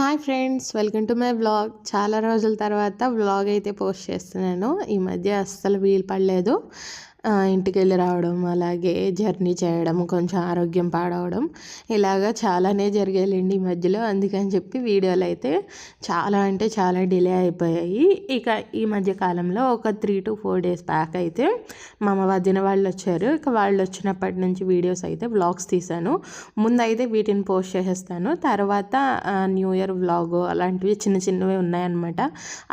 Hi friends welcome to my vlog. చాలా రోజుల తర్వాత వ్లాగ్ అయితే పోస్ట్ చేస్తున్నాను. ఈ మధ్య అస్సలు వీలు పడలేదు. ఇంటికి వెళ్ళి రావడం అలాగే జర్నీ చేయడం కొంచెం ఆరోగ్యం పాడవడం ఇలాగా చాలానే జరిగాయండి ఈ మధ్యలో. అందుకని చెప్పి వీడియోలు అయితే చాలా అంటే చాలా డిలే అయిపోయాయి. ఇక ఈ మధ్య కాలంలో ఒక three to four days back అయితే మా వదిన వాళ్ళు వచ్చారు. ఇక వాళ్ళు వచ్చినప్పటి నుంచి వీడియోస్ అయితే వ్లాగ్స్ తీశాను. ముందు అయితే వీటిని పోస్ట్ చేసేస్తాను. తర్వాత న్యూ ఇయర్ వ్లాగ్ అలాంటివి చిన్న చిన్నవి ఉన్నాయన్నమాట.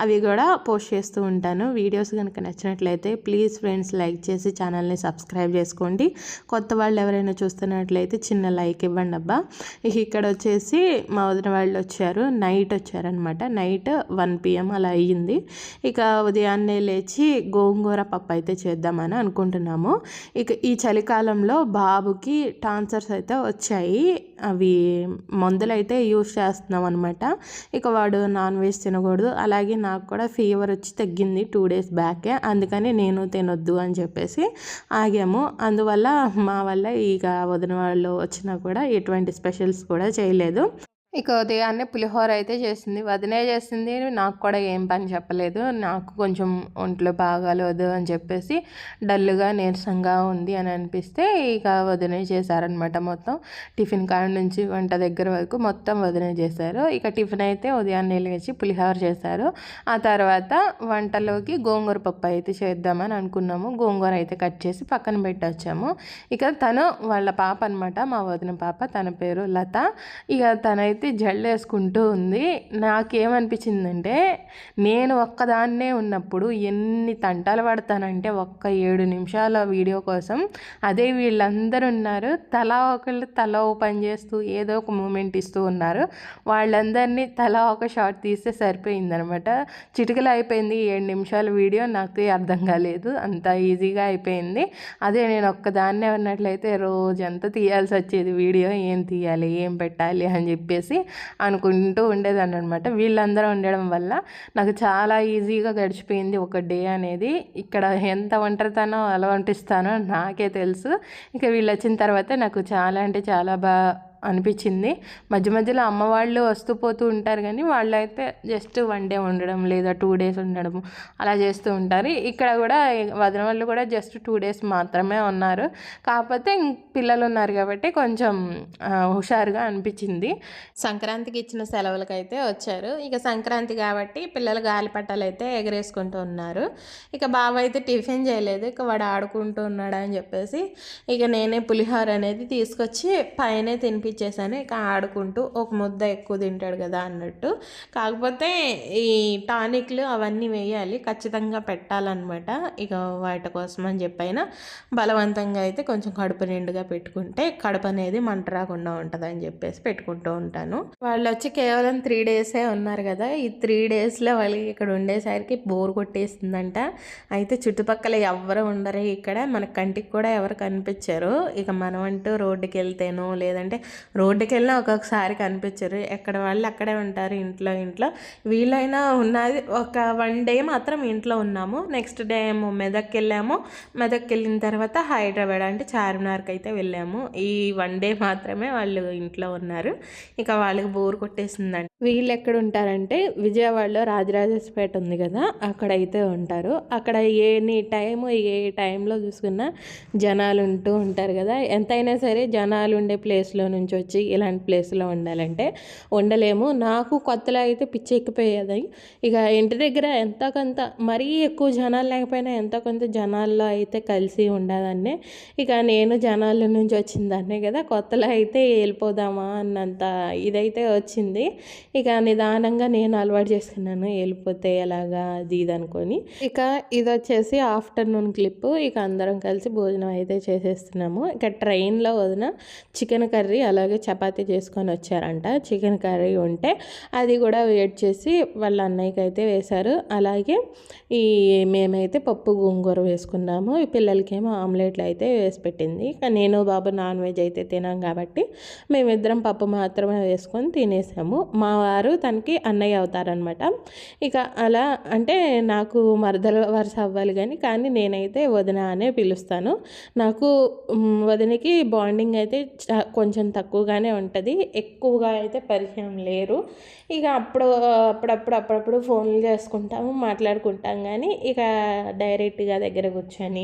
అవి కూడా పోస్ట్ చేస్తూ ఉంటాను. వీడియోస్ కనుక నచ్చినట్లయితే ప్లీజ్ ఫ్రెండ్స్ లైక్ చేసి ఛానల్ని సబ్స్క్రైబ్ చేసుకోండి. కొత్త వాళ్ళు ఎవరైనా చూస్తున్నట్లయితే చిన్న లైక్ ఇవ్వండి అబ్బా. ఇక్కడ వచ్చేసి మా వదిన వాళ్ళు వచ్చారు. నైట్ వచ్చారనమాట నైట్ వన్ పిఎం అలా అయ్యింది. ఇక ఉదయాన్నే లేచి గోంగూర పప్పు అయితే చేద్దామని అనుకుంటున్నాము. ఇక ఈ చలికాలంలో బాబుకి టాన్సర్స్ అయితే వచ్చాయి. అవి మందులైతే యూస్ చేస్తున్నాం అనమాట ఇక వాడు నాన్ వెజ్ తినకూడదు. అలాగే నాకు కూడా ఫీవర్ వచ్చి తగ్గింది టూ డేస్ బ్యాకే. అందుకని నేను తినొద్దు అని చెప్పేసి ఆగాము. అందువల్ల మా వల్ల ఇక వదిన వాళ్ళు వచ్చినా కూడా ఎటువంటి స్పెషల్స్ కూడా చేయలేదు. ఇక ఉదయాన్నే పులిహోర అయితే చేసింది. వదినే చేసింది? నాకు కూడా ఏం పని చెప్పలేదు. నాకు కొంచెం ఒంట్లో బాగాలేదు అని చెప్పేసి డల్గా నీరసంగా ఉంది అని అనిపిస్తే ఇక వదినే చేశారనమాట మొత్తం. టిఫిన్ కాడ నుంచి వంట దగ్గర వరకు మొత్తం వదినే చేశారు. ఇక టిఫిన్ అయితే ఉదయాన్నే లేచి పులిహోర చేశారు. ఆ తర్వాత వంటలోకి గోంగూర పప్పు అయితే చేద్దామని అనుకున్నాము. గోంగూర అయితే కట్ చేసి పక్కన పెట్టొచ్చాము. ఇక తను వాళ్ళ పాప అనమాట మా వదిన పాప. తన పేరు లత. ఇక తనైతే అయితే జల్లేసుకుంటూ ఉంది. నాకేమనిపించిందంటే నేను ఒక్కదాన్నే ఉన్నప్పుడు ఎన్ని తంటాలు పడతానంటే ఒక్క ఏడు నిమిషాల వీడియో కోసం అదే వీళ్ళందరూ ఉన్నారు. తలా ఒకళ్ళు తలా ఓ పని చేస్తూ ఏదో ఒక మూమెంట్ ఇస్తూ ఉన్నారు. వాళ్ళందరినీ తలా ఒక షార్ట్ తీస్తే సరిపోయిందనమాట. చిటికలు అయిపోయింది. ఏడు నిమిషాల వీడియో నాకు అర్థం కాలేదు. అంత ఈజీగా అయిపోయింది. అదే నేను ఒక్కదాన్నే ఉన్నట్లయితే రోజంతా తీయాల్సి వచ్చేది వీడియో. ఏం తీయాలి? ఏం పెట్టాలి? అని చెప్పేసి అనుకుంటూ ఉండేదాన్ని అనమాట వీళ్ళందరూ ఉండడం వల్ల నాకు చాలా ఈజీగా గడిచిపోయింది ఒక డే అనేది. ఇక్కడ ఎంత ఒంటరితనం అలవంటిస్తానో నాకే తెలుసు. ఇక వీళ్ళు వచ్చిన తర్వాత నాకు చాలా అంటే చాలా బాగా అనిపించింది. మధ్య మధ్యలో అమ్మ వాళ్ళు వస్తూ పోతూ ఉంటారు కానీ వాళ్ళు అయితే జస్ట్ వన్ డే ఉండడం లేదా టూ డేస్ ఉండడం అలా చేస్తూ ఉంటారు. ఇక్కడ కూడా వదిన వాళ్ళు కూడా జస్ట్ టూ డేస్ మాత్రమే ఉన్నారు. కాకపోతే పిల్లలు ఉన్నారు కాబట్టి కొంచెం హుషారుగా అనిపించింది. సంక్రాంతికి ఇచ్చిన సెలవులకైతే అయితే వచ్చారు. ఇక సంక్రాంతి కాబట్టి పిల్లలు గాలిపటాలు అయితే ఎగరేసుకుంటూ ఉన్నారు. ఇక బావ అయితే టిఫిన్ చేయలేదు. ఇక వాడు ఆడుకుంటూ ఉన్నాడు అని చెప్పేసి ఇక నేనే పులిహోర అనేది తీసుకొచ్చి పైనే ఇచ్చేసాను. ఇక ఆడుకుంటూ ఒక ముద్ద ఎక్కువ తింటాడు కదా అన్నట్టు. కాకపోతే ఈ టానిక్లు అవన్నీ వేయాలి. ఖచ్చితంగా పెట్టాలన్నమాట. ఇక వాటి కోసం అని చెప్పైనా బలవంతంగా అయితే కొంచెం కడుపు నిండుగా పెట్టుకుంటే కడుపు అనేది మంట రాకుండా ఉంటుంది అని చెప్పేసి పెట్టుకుంటూ ఉంటాను. వాళ్ళు వచ్చి కేవలం త్రీ డేసే ఉన్నారు కదా. ఈ త్రీ డేస్లో వాళ్ళకి ఇక్కడ ఉండేసరికి బోర్ కొట్టేస్తుందంట అయితే చుట్టుపక్కల ఎవ్వరు ఉండరు ఇక్కడ. మన కంటికి కూడా ఎవరు కనిపించరు. ఇక మనం అంటూ రోడ్డుకి వెళ్తేనో లేదంటే రోడ్డుకి వెళ్ళినా ఒక్కొక్కసారి కనిపించరు. ఎక్కడ వాళ్ళు అక్కడే ఉంటారు ఇంట్లో ఇంట్లో. వీలైనా ఉన్నది ఒక వన్ డే మాత్రం ఇంట్లో ఉన్నాము. నెక్స్ట్ డే ఏమో మెదక్కి వెళ్ళాము మెదక్కి వెళ్ళిన తర్వాత హైదరాబాద్ అంటే చార్మినార్కి అయితే వెళ్ళాము. ఈ వన్ డే మాత్రమే వాళ్ళు ఇంట్లో ఉన్నారు. ఇక వాళ్ళకి బోర్ కొట్టేసిందండి. వీళ్ళు ఎక్కడ ఉంటారంటే విజయవాడలో రాజరాజేశ్వరపేట ఉంది కదా అక్కడ అయితే ఉంటారు. అక్కడ ఎనీ టైం ఏ టైంలో చూసుకున్నా జనాలు ఉంటూ ఉంటారు కదా. ఎంతైనా సరే జనాలు ఉండే ప్లేస్లో నుంచి వచ్చి ఇలాంటి ప్లేస్లో ఉండాలంటే ఉండలేము. నాకు కొత్తలో అయితే పిచ్చి ఎక్కిపోయేది. ఇక ఇంటి దగ్గర ఎంత కొంత మరీ ఎక్కువ జనాలు లేకపోయినా ఎంత కొంత జనాల్లో అయితే కలిసి ఉండేదాన్ని. ఇక నేను జనాల నుంచి వచ్చిందాన్నే కదా కొత్తలో అయితే వెళ్ళిపోదామా అన్నంత ఇదైతే వచ్చింది. ఇక నిదానంగా నేను అలవాటు చేసుకున్నాను వెళ్ళిపోతే ఎలాగా అది ఇది అనుకొని. ఇక ఇది వచ్చేసి ఆఫ్టర్నూన్ క్లిప్. ఇక అందరం కలిసి భోజనం అయితే చేసేస్తున్నాము. ఇక ట్రైన్లో వదిన చికెన్ కర్రీ అలా అలాగే చపాతీ చేసుకొని వచ్చారంట. చికెన్ కర్రీ ఉంటే అది కూడా వేడి చేసి వాళ్ళ అన్నయ్యకి అయితే వేశారు. అలాగే ఈ మేమైతే పప్పు గోంగూర వేసుకున్నాము. ఈ పిల్లలకేమో ఆమ్లెట్లు అయితే వేసి పెట్టింది. నేను బాబు నాన్ వెజ్ అయితే తినాం కాబట్టి మేమిద్దరం పప్పు మాత్రమే వేసుకొని తినేసాము. మా వారు తనకి అన్నయ్య అవుతారనమాట ఇక అలా అంటే నాకు మరదల వరుస అవ్వాలి కానీ కానీ నేనైతే వదిన అనే పిలుస్తాను. నాకు వదినకి బాండింగ్ అయితే కొంచెం తక్కువ తక్కువగానే ఉంటుంది. ఎక్కువగా అయితే పరిచయం లేరు. ఇక అప్పుడు అప్పుడప్పుడు అప్పుడప్పుడు ఫోన్లు చేసుకుంటాము మాట్లాడుకుంటాం కానీ ఇక డైరెక్ట్గా దగ్గర కూర్చొని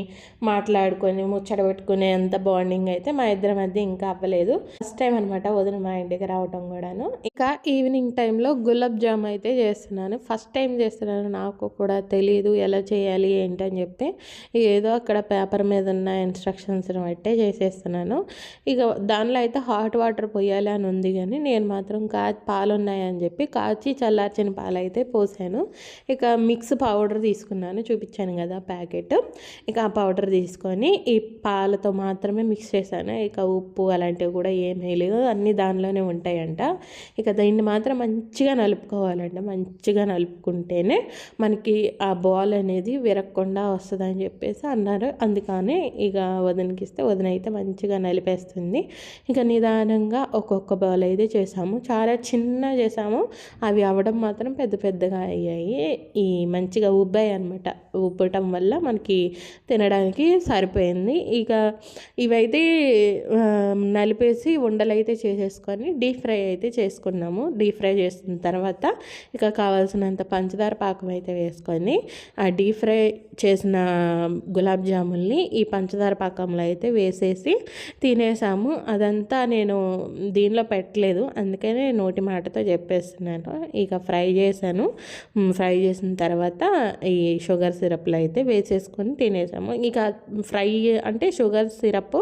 మాట్లాడుకొని ముచ్చట పెట్టుకునే అంత బాండింగ్ అయితే మా ఇద్దరి మధ్య ఇంకా అవ్వలేదు. ఫస్ట్ టైం అనమాట వదిన మా ఇంటికి రావటం కూడాను. ఇక ఈవినింగ్ టైంలో గులాబ్ జామ్ అయితే చేస్తున్నాను. ఫస్ట్ టైం చేస్తున్నాను. నాకు కూడా తెలియదు ఎలా చేయాలి ఏంటని చెప్పి. ఏదో అక్కడ పేపర్ మీద ఉన్న ఇన్స్ట్రక్షన్స్ని బట్టే చేసేస్తున్నాను. ఇక దానిలో అయితే హాట్ వాటర్ పోయాలి అని ఉంది కానీ నేను మాత్రం కా పాలు ఉన్నాయని చెప్పి కాచి చల్లార్చిన పాలు అయితే పోసాను. ఇక మిక్స్ పౌడర్ తీసుకున్నాను చూపించాను కదా ప్యాకెట్. ఇక ఆ పౌడర్ తీసుకొని ఈ పాలతో మాత్రమే మిక్స్ చేశాను. ఇక ఉప్పు అలాంటివి కూడా ఏం వేయలేదు. అన్నీ దానిలోనే ఉంటాయంట. ఇక దీన్ని మాత్రం మంచిగా నలుపుకోవాలంట. మంచిగా నలుపుకుంటేనే మనకి ఆ బాల్ అనేది విరగకుండా వస్తుందని చెప్పేసి అన్నారు. అందుకని ఇక వదినకిస్తే వదిన అయితే మంచిగా నలిపేస్తుంది. ఇక నిదానంగా ఒక్కొక్క బాల్ అయితే చేసాము. చాలా చిన్న చేసాము. అవి అవడం మాత్రం పెద్ద పెద్దగా అయ్యాయి. ఈ మంచిగా ఉబ్బాయి అనమాట ఉబ్బటం వల్ల మనకి తినడానికి సరిపోయింది. ఇక ఇవైతే నలిపేసి ఉండలైతే చేసేసుకొని డీప్ ఫ్రై అయితే చేసుకున్నాము. డీప్ ఫ్రై చేసిన తర్వాత ఇక కావాల్సినంత పంచదార పాకం అయితే వేసుకొని ఆ డీప్ ఫ్రై చేసిన గులాబ్ జాముల్ని ఈ పంచదార పాకంలో అయితే వేసేసి తినేసాము. అదంతా నేను దీనిలో పెట్టలేదు. అందుకనే నోటి మాటతో చెప్పేస్తున్నాను. ఇక ఫ్రై చేశాను. ఫ్రై చేసిన తర్వాత ఈ షుగర్ సిరప్లో అయితే వేసేసుకొని తినేసాము. ఇక ఫ్రై అంటే షుగర్ సిరప్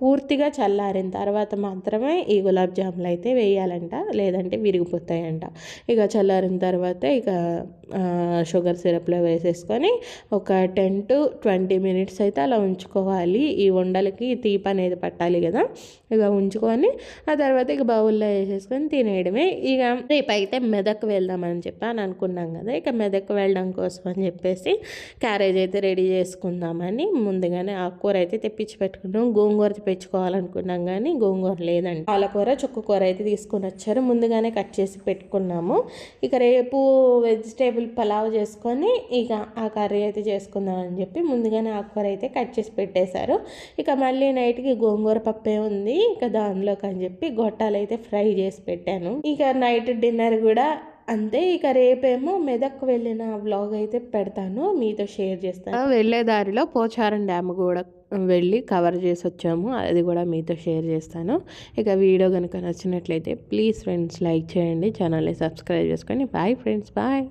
పూర్తిగా చల్లారిన తర్వాత మాత్రమే ఈ గులాబ్ జాములు అయితే వేయాలంట. లేదంటే విరిగిపోతాయంట. ఇక చల్లారిన తర్వాత ఇక షుగర్ సిరప్లో వేసేసుకొని ఒక టెన్ టు ట్వంటీ మినిట్స్ అయితే అలా ఉంచుకోవాలి. ఈ ఉండలకి తీపి అనేది పట్టాలి కదా. ఇక ఉంచుకొని ఆ తర్వాత ఇక బౌల్లో వేసేసుకొని తినేయడమే. ఇక రేపు అయితే మెదక్ వెళ్దామని చెప్పి అని అనుకున్నాం కదా. ఇక మెదక్ వెళ్ళడం కోసం అని చెప్పేసి క్యారేజ్ అయితే రెడీ చేసుకుందామని ముందుగానే ఆకుకూర అయితే తెప్పించి పెట్టుకున్నాం. గోంగూర తెప్పించుకోవాలనుకున్నాం కానీ గోంగూర లేదండి పాలకూర చుక్కకూర అయితే తీసుకొని వచ్చారు. ముందుగానే కట్ చేసి పెట్టుకున్నాము. ఇక రేపు వెజిటేబుల్ వెజిటేబుల్ పలావ్ చేసుకొని ఇక ఆ కర్రీ అయితే చేసుకుందాం అని చెప్పి ముందుగానే ఆకుకూర అయితే కట్ చేసి పెట్టేశారు. ఇక మళ్ళీ నైట్కి గోంగూర పప్పే ఉంది. ఇక దానిలోకి అని చెప్పి గొట్టాలు అయితే ఫ్రై చేసి పెట్టాను. ఇక నైట్ డిన్నర్ కూడా అంతే. ఇక రేపేమో మెదక్ వెళ్ళిన వ్లాగ్ అయితే పెడతాను. మీతో షేర్ చేస్తాను. వెళ్ళే దారిలో పోచారం డ్యామ్ కూడా వెళ్ళి కవర్ చేసి వచ్చాము. అది కూడా మీతో షేర్ చేస్తాను. ఇక వీడియో కనుక నచ్చినట్లయితే ప్లీజ్ ఫ్రెండ్స్ లైక్ చేయండి. ఛానల్ని సబ్స్క్రైబ్ చేసుకొని బాయ్ ఫ్రెండ్స్ బాయ్.